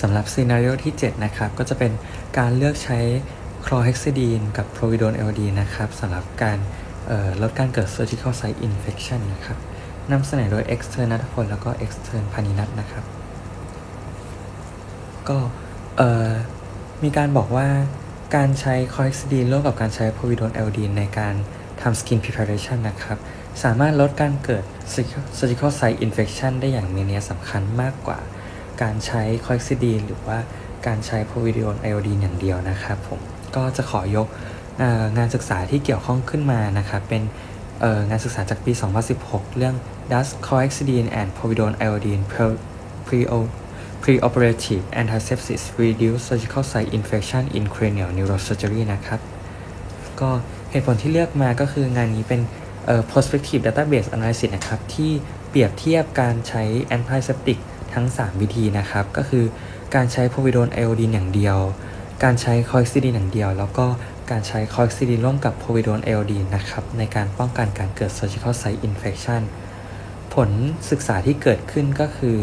สำหรับซีนารีโอที่ 7 นะครับ ก็จะเป็นการเลือกใช้คลอเฮกซิดีนกับโพรวิโดนเอลดีนะครับสำหรับการลดการเกิด surgical site infection นะครับนำเสนอโดย extern นัทพลแล้วก็ extern พานินัทนะครับ ก็มีการบอกว่าการใช้คอเฮกซิดีนร่วมกับการใช้โพรวิโดนเอลดีนในการทำ skin preparation นะครับ สามารถลดการเกิด surgical site infection ได้อย่างมีนัยสำคัญมากกว่า การใช้คอเฮกซิดีนหรือว่าการใช้โพวิโดนไอโอดีนอย่างเดียวนะครับผมก็จะขอยกงานศึกษาที่เกี่ยวข้องขึ้นมานะครับเป็นงานศึกษาจากปี 2016 เรื่อง Does Coexidine and povidone iodine Pre Preoperative antisepsis reduce surgical site infection in cranial neurosurgery นะครับ ก็เหตุผลที่เลือกมาก็คืองานนี้เป็น prospective database analysis นะครับ ที่เปรียบเทียบการใช้ antiseptic ทั้ง 3 วิธีนะครับ ก็คือการใช้ povidone iodine อย่างเดียว การใช้ chlorhexidine อย่างเดียว แล้วก็การใช้ chlorhexidine ร่วมกับ povidone iodine นะครับในการป้องกันการเกิด surgical site infection ผลศึกษาที่เกิดขึ้นก็คือ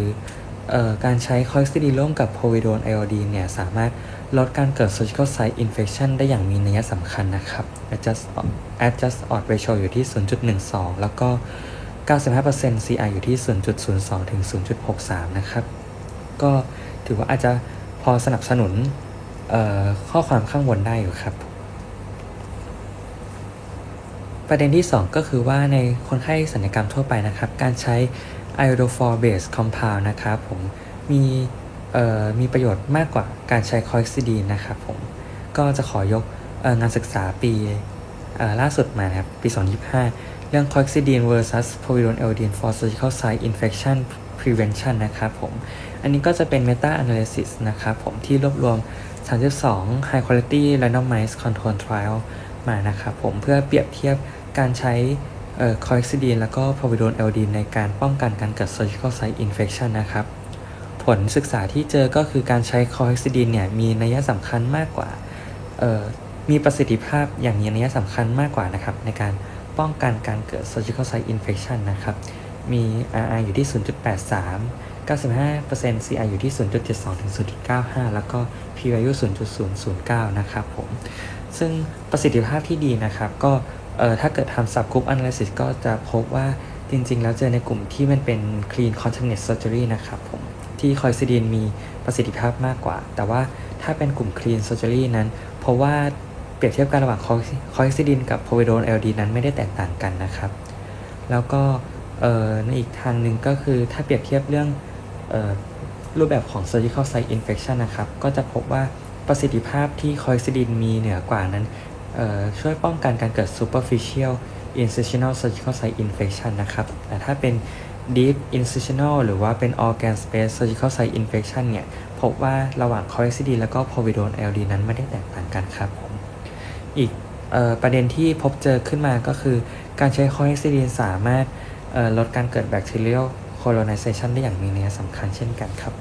อการใช้คอ x ซิดีร่วมกับโพวิโดนไอโอดีนเนี่ยสามารถลดการเกิด surgical site infection ได้อย่างมีนัยสำคัญนะครับ adjust adjust odd ratio อยู่ที่ 0.12 แล้วก็ 95% CI อยู่ที่ 0.02 ถึง 0.63 นะครับ ก็ถือว่าอาจจะพอสนับสนุนข้อความข้างบนได้อยู่ครับ ประเด็นที่ 2 ก็คือว่าในคนไข้ศัลยกรรมทั่วไปนะครับ การใช้ iodophor based compound นะครับผมมีมีประโยชน์มากกว่าการใช้คอ x ซิดีนนะครับผมก็จะขอยกองานศึกษาปีล่าสุดมานะครับ ปี 2025 เรื่อง c o x i d i n e versus povidone iodine for surgical site infection prevention นะครับผม อันนี้ก็จะเป็น meta analysis นะครับผมที่รวบรวม 32 high quality randomized control trial มานะครับผมเพื่อเปรียบเทียบการใช้เอ่อ c o x i d i n e แล้วก็ povidone iodine ในการป้องกันการเกิด surgical site infection นะครับ ผลศึกษาที่เจอก็คือการใช้ c o x i d i n e เนี่ยมีนัยสำคัญมากกว่า มีประสิทธิภาพอย่างมีนัยสำคัญมากกว่านะครับในการ ป้องกันการเกิด surgical site infection นะครับ มี RR อยู่ที่ 0.83 95% CI อยู่ที่ 0.72 ถึง 0.95 แล้วก็ P value 0.009 นะครับผม ซึ่งประสิทธิภาพที่ดีนะครับ ก็เอ่อถ้าเกิดทำ subgroup analysis ก็จะพบว่าจริง ๆ แล้วเจอในกลุ่มที่มันเป็น clean contaminant surgery นะครับผม ที่คอยซิดีนมีประสิทธิภาพมากกว่า แต่ว่าถ้าเป็นกลุ่ม clean surgery นั้น เพราะว่า เปรียบเทียบกันระหว่างคอยซิดีนกับ povidone LD นั้นไม่ได้แตกต่างกันนะครับ แล้วก็ในอีกทางหนึ่งก็คือถ้าเปรียบเทียบเรื่องออรูปแบบของ surgical site infection นะครับ ก็จะพบว่าประสิทธิภาพที่คอยซิดินมีเหนือกว่านั้น ช่วยป้องกันการเกิด superficial incisional surgical site infection นะครับ แต่ถ้าเป็น deep incisional หรือว่าเป็น organ space surgical site infection เนี่ย พบว่าระหว่าง c o r e x i d i n แล้วก็ povidone LD นั้นไม่ได้แตกต่างกันครับ อีกออประเด็นที่พบเจอขึ้นมาก็คือ การใช้ c o r e x i d i n สามารถลดการเกิด bacterial colonization ได้อย่างมีนัยสำคัญเช่นกันครับ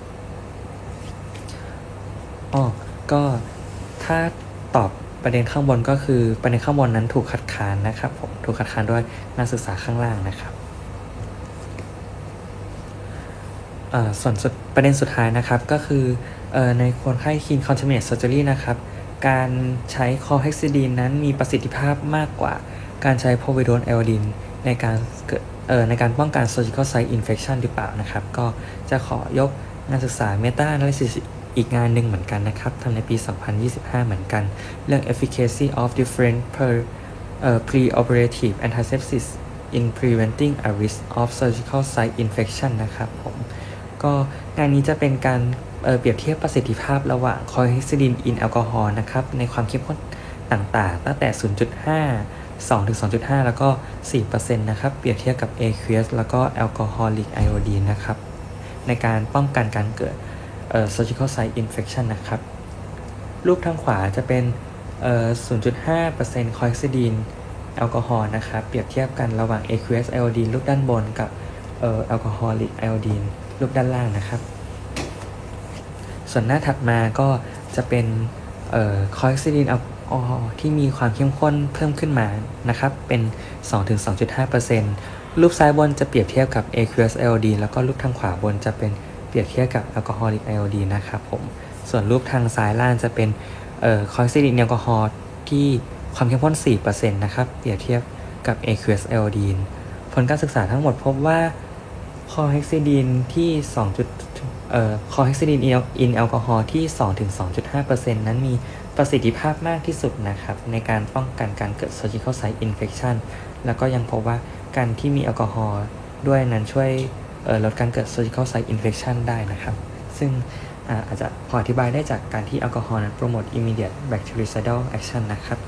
อ๋อก็ถ้าตอบประเด็นข้างบนก็คือประเด็นข้างบนนั้นถูกคัดค้านนะครับผมถูกคัดค้านด้วยนักศึกษาข้างล่างนะครับส่วนประเด็นสุดท้ายนะครับก็คืออในคนไข้ clean contaminant surgery นะครับ การใช้คอเฮกซิดีนนั้นมีประสิทธิภาพมากกว่าการใช้โพวิโดนเอลอดินในการเอ่อในการป้องกัน surgical site infection หรือเปล่านะครับ ก็จะขอยกงานศึกษา meta analysis อีกงานหนึ่งเหมือนกันนะครับทำในปี 2025 เหมือนกัน เรื่อง efficacy of different per uh, preoperative antisepsis in preventing a risk of surgical site infection นะครับผม ก็งานนี้จะเป็นการ เเปรียบเทียบประสิทธิภาพระหว่างคอ h e ซิดินอินแอลกอฮอล์นะครับในความเข้มข้นต่างๆ ตั้งแต่ 0.5 2ถึง2.5 แล้วก็ 4%นะครับ เปรียบเทียบกับ a q u e s แล้วก็แอลกอฮอลิกไอโอดีนนะครับ ในการป้องกันการเกิดเอ่อ surgical site infection นะครับ รูปทางขวาจะเป็นเอ่อ0.5%คอ h e ซิดินแอลกอฮอล์นะครับ เปรียบเทียบกันระหว่าง aqueous iodine รูปด้านบนกับเอ่อแอลกอฮอลิกไอโอดีนรูปด้านล่างนะครับ ส่วนหน้าถัดมาก็จะเป็นเอ่อคอ x ซิดินแอลกอฮอล์ที่มีความเข้มข้นเพิ่มขึ้นมานะครับ เป็น 2-2.5%รูปซ้ายบนจะเปรียบเทียบกับ aqueous iod แล้วก็รูปทางขวาบนจะเป็นเปรียบเทียบกับแอลกอฮอลิกไอโอดีนะครับผม ส่วนรูปทางซ้ายล่างจะเป็นเอ่อคอยซิดินแอลกอฮอล์ที่ความเข้มข้น 4%นะครับ เปรียบเทียบกับ aqueous iod ผลการศึกษาทั้งหมดพบว่าคอเฮกซิดินที่2จุด คอเฮกซิดินอินแอลกอฮอล์ที่ 2-2.5%นั้นมีประสิทธิภาพมากที่สุดนะครับในการป้องกันการเกิด surgical site infection แล้วก็ยังพบว่าการที่มีแอลกอฮอล์ด้วยนั้นช่วยลดการเกิด surgical site infection ได้นะครับ ซึ่งอาจจะพออธิบายได้จากการที่แอลกอฮอล์นั้นโปรโมท immediate bactericidal action นะครับ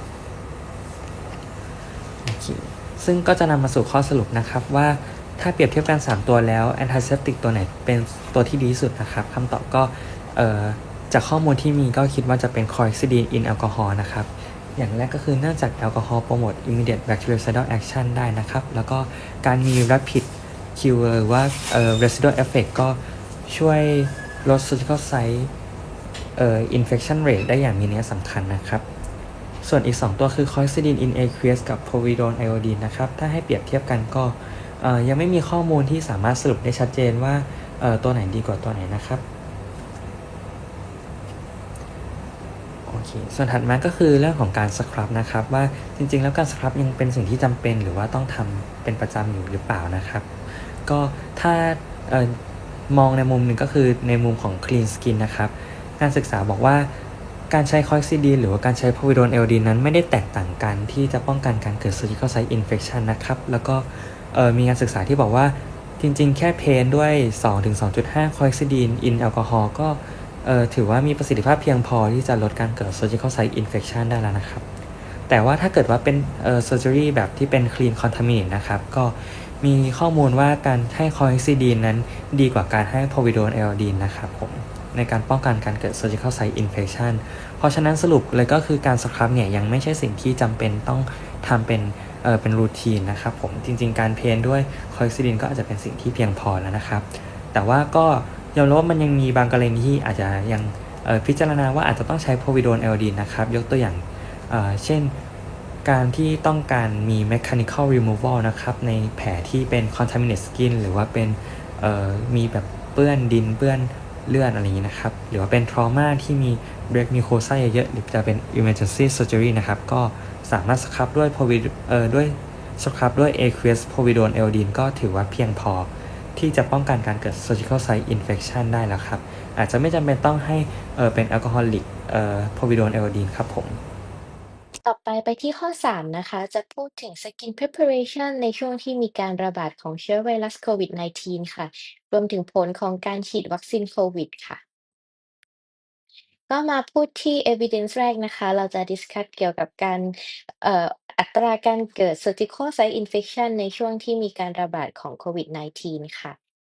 ซึ่งก็จะนำมาสู่ข้อสรุปนะครับว่า ถ้าเปรียบเทียบกัน 3 ตัวแล้ว antiseptic ตัวไหนเป็นตัวที่ดีที่สุดนะครับคำตอบก็จากข้อมูลที่มีก็คิดว่าจะเป็น chlorhexidine in alcohol นะครับ อย่างแรกก็คือเนื่องจากแอลกอฮอล์โปรโมท immediate bactericidal action ได้นะครับ แล้วก็การมี rapid cure หรือว่าเอ่อ residual effect ก็ช่วยลด surgical site เอ่อ infection rate ได้อย่างมีนัยสำคัญนะครับ ส่วนอีก 2 ตัวคือ coixidine in aqueous กับ povidone iodine นะครับ ถ้าให้เปรียบเทียบกันก็ ยังไม่มีข้อมูลที่สามารถสรุปได้ชัดเจนว่าตัวไหนดีกว่าตัวไหนนะครับโอเคส่วนถัดมาก็คือเรื่องของการสครับนะครับ ว่าจริงๆ แล้วการสครับยังเป็นสิ่งที่จำเป็น หรือว่าต้องทำเป็นประจำอยู่หรือเปล่านะครับ ก็ถ้าออมองในมุมหนึ่งก็คือในมุมของ clean skin นะครับการศึกษาบอกว่าการใช้คอยซิดีนหรือว่าการใช้พ o วิโดนเอลดีนนั้นไม่ได้แตกต่างกันที่จะป้องกันการเกิด surgical site infection นะครับ แล้วก็ มีการศึกษาที่บอกว่าจริงๆ แค่เพนด้วย 2-2.5 คอยซิดีน in แอลกอฮอล์ก็ถือว่ามีประสิทธิภาพเพียงพอที่จะลดการเกิด surgical site infection ได้แล้วนะครับ แต่ว่าถ้าเกิดว่าเป็นเออ surgery แบบที่เป็น clean contaminate นะครับ ก็มีข้อมูลว่าการให้คอยซิดีนนั้นดีกว่าการให้พ o วิโดนเอลดีนนะครับผมในการป้องกันการเกิด surgical site infection เพราะฉะนั้นสรุปเลยก็คือการสครับเนี่ยยังไม่ใช่สิ่งที่จำเป็นต้องทำเป็น เอ่อเป็นรูทีนนะครับผมจริง ๆ การเพนด้วยคอยซิดินก็อาจจะเป็นสิ่งที่เพียงพอแล้วนะครับ แต่ว่าก็ยอมรับว่ามันยังมีบางกรณีที่อาจจะยังพิจารณาว่าอาจจะต้องใช้โพวิโดนเอลดีนนะครับ ยกตัวอย่างเเช่นการที่ต้องการมี mechanical removal นะครับ ในแผลที่เป็น contaminated skin หรือว่าเป็นมีแบบเปื้อนดินเปื้อน เลือดอะไรอย่างนี้นะครับ หรือว่าเป็น trauma ที่มีเบรกมีโคไซเยอะๆหรือจะเป็น emergency surgery นะครับ ก็สามารถสครับด้วยพวิเอ่อด้วยสครับด้วย aqueous povidone iodine ก็ถือว่าเพียงพอที่จะป้องกันการเกิด surgical site infection ได้แล้วครับ อาจจะไม่จำเป็นต้องให้เออเป็น alcoholic เอ่อ povidone iodine ครับผม ต่อไปไปที่ข้อ 3 นะคะ จะพูดถึง Skin Preparation ในช่วงที่มีการระบาดของเชื้อไวรัสโควิด -19 ค่ะ รวมถึงผลของการฉีดวัคซีนโควิดค่ะ ก็มาพูดที่ evidence แรกนะคะ เราจะ discuss เกี่ยวกับการเอ่ออัตราการเกิด surgical site infection ในช่วงที่มีการระบาดของโควิด -19 ค่ะ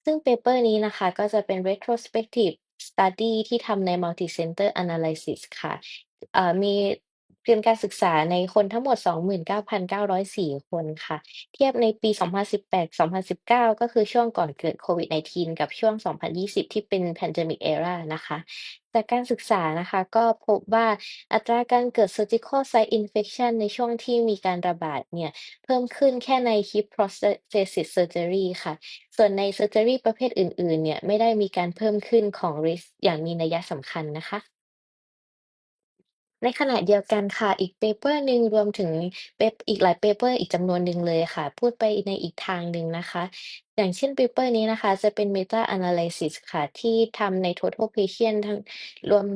ซึ่งเปเปอร์นี้นะคะก็จะเป็น retrospective study ที่ทำใน multi-center analysis ค่ะเอ่อมี เรียนการศึกษาในคนทั้งหมด 29,904 คนค่ะ เทียบในปี 2018-2019 ก็คือช่วงก่อนเกิดโควิด -19 กับช่วง 2020 ที่เป็น pandemic era นะคะจากการศึกษานะคะก็พบว่าอัตราการเกิด surgical site infection ในช่วงที่มีการระบาดเนี่ย เพิ่มขึ้นแค่ใน hip prosthesis surgery ค่ะ ส่วนใน surgery ประเภทอื่น ๆ เนี่ย ไม่ได้มีการเพิ่มขึ้นของ risk อย่างมีนัยสำคัญนะคะ ในขณะเดียวกันค่ะ อีกเปเปอร์หนึ่งรวมถึงเปปอีกหลายเปเปอร์อีกจำนวนหนึ่งเลยค่ะ พูดไปในอีกทางหนึ่งนะคะ อย่างเช่นเปเปอร์นี้นะคะจะเป็น meta analysis ค่ะ ที่ทำใน total patient ทั้งรวม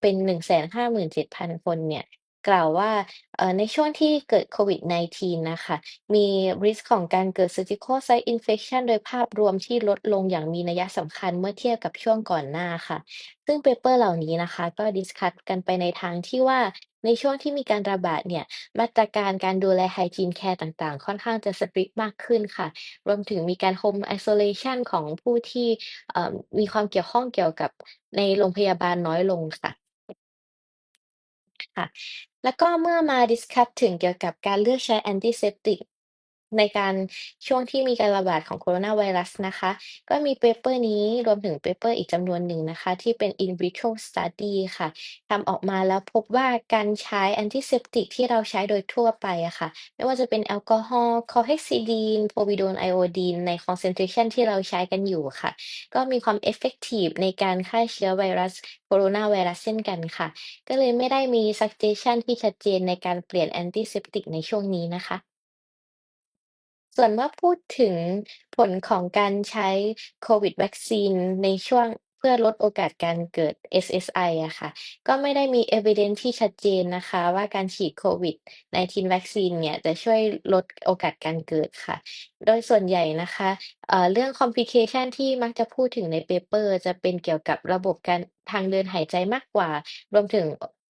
เป็น 157,000 คนเนี่ย กล่าวว่า เอ่อ ในช่วงที่เกิดโควิด -19 น่ะค่ะ มี risk ของการเกิด surgical site infection โดยภาพรวมที่ลดลงอย่างมีนัยสำคัญเมื่อเทียบกับช่วงก่อนหน้าค่ะ ซึ่ง เปเปอร์ เหล่านี้นะคะ ก็ discuss กันไปในทางที่ว่า ในช่วงที่มีการระบาดเนี่ย มาตรการการดูแล hygiene care ต่าง ๆ ค่อนข้างจะ strict มากขึ้นค่ะ รวมถึงมีการ home isolation ของผู้ที่ เอ่อ มีความเกี่ยวข้องเกี่ยวกับในโรงพยาบาลน้อยลงค่ะ ค่ะ แล้วก็เมื่อมาดิสคัสถึงเกี่ยวกับการเลือกใช้แอนติเซปติก ในการช่วงที่มีการระบาดของโคโรนาไวรัสนะคะ ก็มีเปเปอร์นี้รวมถึงเปเปอร์อีกจำนวนหนึ่งนะคะ ที่เป็น in vitro study ค่ะทำออกมาแล้วพบว่าการใช้แอนติเซปติกที่เราใช้โดยทั่วไปอะค่ะ ไม่ว่าจะเป็นแอลกอฮอล์คอเฮกซิดีนโพวิโดนไอโอดีนในคอนเซนทรชันที่เราใช้กันอยู่ค่ะ ก็มีความเอฟเฟกตีฟในการฆ่าเชื้อไวรัสโคโรนาไวรัสเช่นกันค่ะ ก็เลยไม่ได้มี suggestion ที่ชัดเจนในการเปลี่ยนแอนติเซปติกในช่วงนี้นะคะ ส่วนเมื่อพูดถึงผลของการใช้โควิดวัคซีนในช่วงเพื่อลดโอกาสการเกิด SSI อะค่ะ ก็ไม่ได้มี evidence ที่ชัดเจนนะคะ ว่าการฉีดโควิด -19 วัคซีนเนี่ย จะช่วยลดโอกาสการเกิดค่ะ โดยส่วนใหญ่นะคะเอ่อเรื่อง complication ที่มักจะพูดถึงในเปเปอร์ จะเป็นเกี่ยวกับระบบการทางเดินหายใจมากกว่า รวมถึง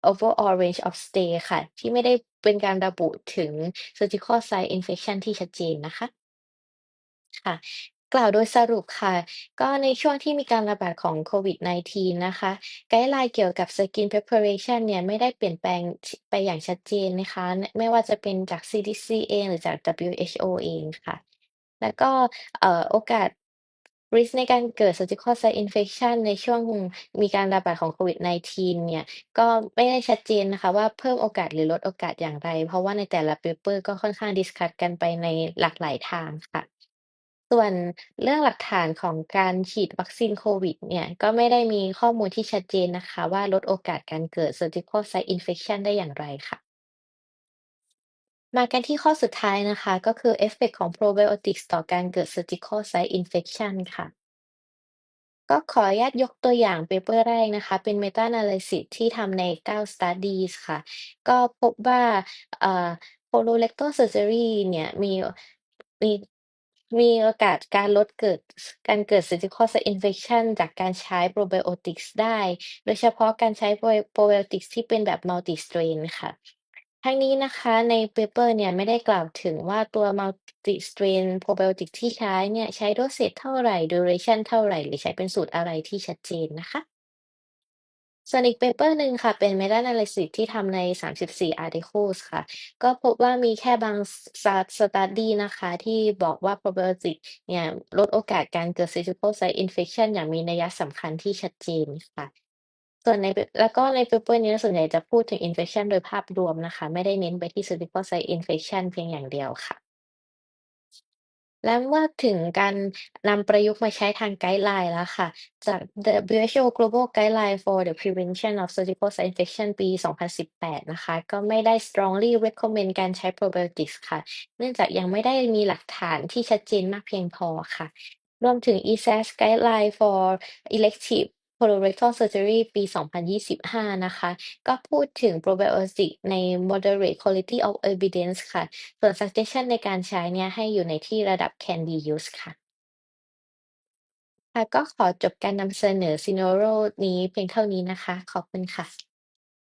overall range of stay ค่ะ ที่ไม่ได้เป็นการระบุถึง surgical site infection ที่ชัดเจนนะคะ ค่ะ กล่าวโดยสรุปค่ะ ก็ในช่วงที่มีการระบาดของโควิด -19 นะคะ ไกด์ไลน์เกี่ยวกับ Skin Preparation เนี่ยไม่ได้เปลี่ยนแปลงไปอย่างชัดเจนนะคะ ไม่ว่าจะเป็นจาก CDC เองหรือจาก WHO เองค่ะ แล้วก็เอ่อโอกาส ริสก์ในการเกิด surgical site infection ในช่วงมีการระบาดของโควิด -19 เนี่ย ก็ไม่ได้ชัดเจนนะคะว่าเพิ่มโอกาสหรือลดโอกาสอย่างไร เพราะว่าในแต่ละเปเปอร์ก็ค่อนข้าง discuss กันไปในหลากหลายทางค่ะ ส่วนเรื่องหลักฐานของการฉีดวัคซีนโควิดเนี่ย ก็ไม่ได้มีข้อมูลที่ชัดเจนนะคะ ว่าลดโอกาสการเกิด surgical site infection ได้อย่างไรค่ะ มากันที่ข้อสุดท้ายนะคะ ก็คือเอฟเฟกต์ของ probiotics ต่อการเกิด surgical site infection ค่ะ ก็ขออนุญาตยกตัวอย่างเปเปอร์แรกนะคะ เป็น meta analysis ที่ทำใน 9 studies ค่ะ ก็พบว่าเอ่อ colorectal surgery เนี่ย มีมีมีโอกาสการลดเกิดการเกิด surgical site infection จากการใช้ probiotics ได้ โดยเฉพาะการใช้ probi probiotics ที่เป็นแบบ multi strain ค่ะ ทั้งนี้นะคะในเปเปอร์เนี่ยไม่ได้กล่าวถึงว่าตัว multi strain probiotic ที่ใช้เนี่ยใช้ dosage เท่าไหร่ duration เท่าไหร่ หรือใช้เป็นสูตรอะไรที่ชัดเจนนะคะ ส่วนอีกเปเปอร์หนึ่งค่ะ เป็น meta analysis ที่ทำใน 34 articles ค่ะ ก็พบว่ามีแค่บาง study นะคะ ที่บอกว่า probiotic เนี่ยลดโอกาสการเกิด surgical site infection อย่างมีนัยสำคัญที่ชัดเจนค่ะ ส่วนใน แล้วก็ในเปเปอร์นี้ส่วนใหญ่จะพูดถึง infection โดยภาพรวมนะคะ ไม่ได้เน้นไปที่ surgical site infection เพียงอย่างเดียวค่ะ และเมื่อถึงการนำประยุกต์มาใช้ทางไกด์ไลน์แล้วค่ะ จาก WHO Global Guideline for the Prevention of Surgical Site Infection ปี 2018 นะคะ ก็ไม่ได้ strongly recommend การใช้ probiotics ค่ะ เนื่องจากยังไม่ได้มีหลักฐานที่ชัดเจนมากเพียงพอค่ะ รวมถึง ESAS Guideline for Elective colorectal surgery ปี 2025 นะคะ ก็พูดถึง probiotic ใน moderate quality of evidence ค่ะ ส่วน suggestion ในการใช้เนี่ยให้อยู่ในที่ระดับ can be used ค่ะก็ขอจบการนำเสนอซีโนโรนี้เพียงเท่านี้นะคะ ขอบคุณค่ะ